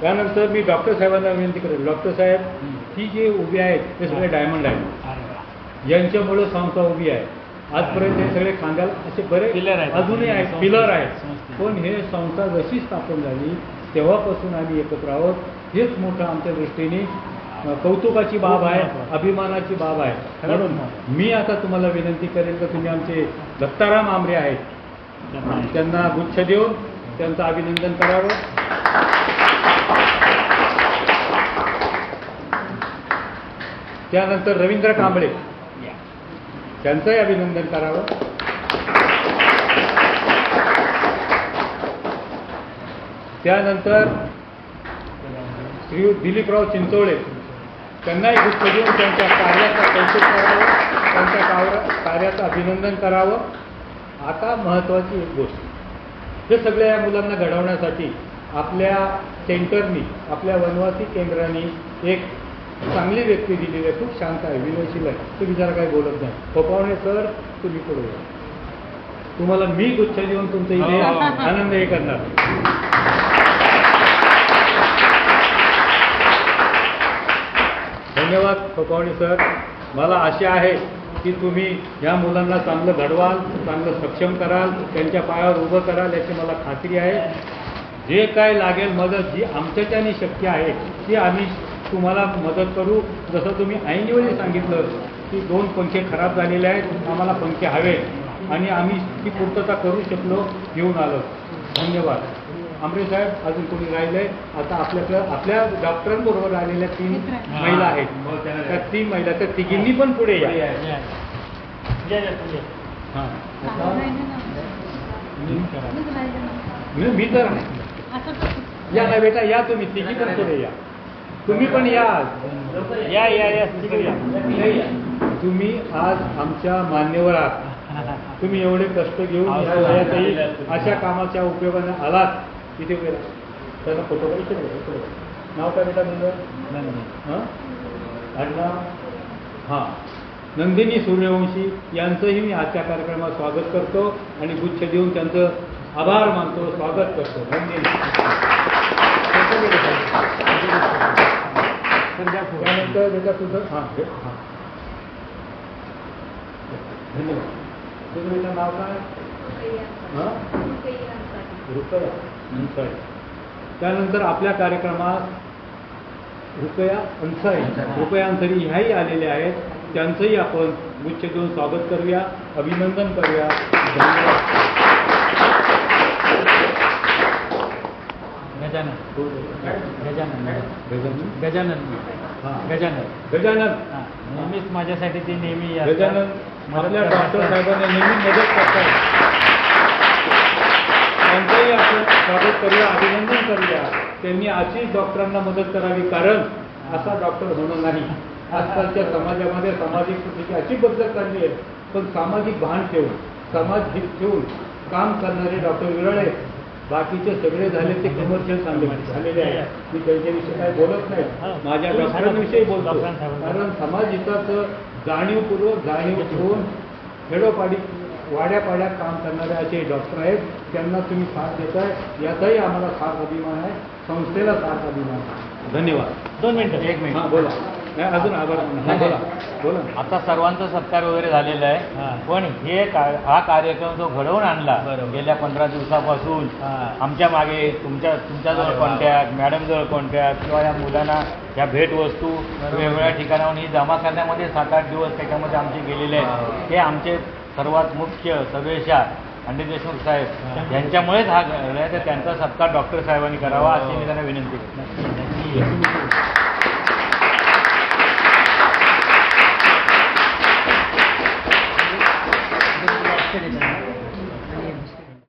त्यानंतर मी डॉक्टर साहेबांना विनंती करेल. डॉक्टर साहेब ही जे उभी आहेत ते सगळे डायमंड आहेत. यांच्यामुळे संस्था उभी आहे. आजपर्यंत हे सगळे खांद्याला असे बरे आहेत. अजूनही आहेत. पिलर आहेत. पण हे संस्था जशी स्थापन झाली तेव्हापासून आम्ही एकत्र आहोत. हेच मोठं आमच्या दृष्टीने कौतुकाची बाब आहे अभिमानाची बाब आहे. म्हणून मी आता तुम्हाला विनंती करेन की तुम्ही आमचे दत्ताराम आमरे आहेत. त्यांना गुच्छ देऊन त्यांचं अभिनंदन करावं. त्यानंतर रवींद्र कांबळे. त्यांचंही अभिनंदन करावं. त्यानंतर श्री दिलीपराव चिंचोळे. त्यांनाही गुच्छ देऊन त्यांच्या कार्याचा कौतुक करावं त्यांच्या कार्य- कार्याचं अभिनंदन करावं. आता महत्त्वाची एक गोष्ट. हे सगळ्या या मुलांना घडवण्यासाठी आपल्या सेंटरनी आपल्या वनवासी केंद्राने एक चांगली व्यक्ती दिलेली आहे. खूप शांत आहे विनयशील आहे. ते बिचारा काही बोलत नाही. पपावणे सर तुम्ही पुढे. तुम्हाला मी गुच्छ देऊन तुमचं इथे हो. आनंद हे करणार. धन्यवाद पपावणे सर. मला आशा आहे की तुम्ही या मुलांना चांगलं घडवाल चांगलं सक्षम कराल त्यांच्या पायावर उभं कराल याची मला खात्री आहे. जे काय लागेल मदत जी आमच्याच्याने शक्य आहे ती आम्ही तुम्हाला मदत करू. जसं तुम्ही ऐनवेळी सांगितलं की दोन पंखे खराब झालेले आहेत आम्हाला पंखे हवे आणि आम्ही ती पूर्तता करू शकलो घेऊन आलो. धन्यवाद. आमरे साहेब अजून कोणी राहिले आता आपल्याकडं आपल्या डॉक्टरांबरोबर आलेल्या तीन महिला आहेत. त्या तीन महिला त्या तिघींनी पण पुढे या. हां. मी मी तर या ना बेटा या तुम्ही. तिघी पण पुढे या. तुम्ही पण या या या या. तुम्ही आज आमच्या मान्यवर आहात. तुम्ही एवढे कष्ट घेऊन अशा कामाच्या उपयोगाने आलात. उभे राहा. त्याला फोटो काढ, इकडे. नाव काय बेटा तुझं धन्यवाद. हां? आडनाव हां. नंदिनी सूर्यवंशी यांचंही मी आजच्या कार्यक्रमात स्वागत करतो आणि गुच्छ देऊन त्यांचं आभार मानतो स्वागत करतो. धन्यवाद त्यानंतर बेटा तुझं? हां. हां. धन्यवाद. तुझं बेटा नाव काय? हां? रुपया. अंसाई त्यानंतर आपल्या कार्यक्रमात रुपया अंसाई रुपया अंसाई ह्याही आलेल्या आहेत. त्यांचंही आपण गुच्छ देऊन स्वागत करूया अभिनंदन करूया. धन्यवाद गजानन गजानन? गजानन गजानन हां. गजानन. गजानन. नेहमीच माझ्यासाठी ते नेहमी. गजानन आपल्या. डॉक्टर साहेबांना नेहमी मदत करतात. स्वागत करूया अभिनंदन करूया. त्यांनी अशीच डॉक्टरांना मदत करावी कारण असा डॉक्टर होणं नाही. आजकालच्या समाजामध्ये सामाजिक स्थिती अशी बदलत चालली आहे. पण सामाजिक भान ठेवून समाज हित ठेवून काम करणारे डॉक्टर विरळ बाकीचे सगळे झाले ते कमर्शियल चांगले झालेले आहेत. मी त्यांच्याविषयी काही बोलत नाही. माझ्या डॉक्टरांविषयी बोलतो. कारण समाज हिताचं जाणीवपूर्वक जाणीव ठेवून खेडोपाडी वाड्यापाड्यात काम करणारे असे डॉक्टर आहेत. त्यांना तुम्ही साथ देताय. याचाही आम्हाला फार अभिमान आहे. संस्थेला फार अभिमान आहे. धन्यवाद. दोन मिनिटं. एक हां बोला. नाही अजून आभार. हां बोला. बोला. आता सर्वांचा सत्कार वगैरे झालेला हा. आहे पण हे का- हा कार्यक्रम जो घडवून आणला बरोबर. गेल्या पंधरा दिवसापासून हा. आमच्या मागे तुमच्या तुमच्याजवळ अरे वा, कॉन्टॅक्ट मॅडमजवळ कॉन्टॅक्ट किंवा या मुलांना या भेटवस्तू वेगवेगळ्या ठिकाणाहून ही जमा करण्यामध्ये सात आठ दिवस त्याच्यामध्ये आमचे गेलेले आहेत. हे आमचे सर्वात मुख्य सभेशा अंडे देशमुख साहेब यांच्यामुळेच हा घडला आहे. तर त्यांचा सत्कार डॉक्टर साहेबांनी करावा अशी मी त्यांना विनंती करतो.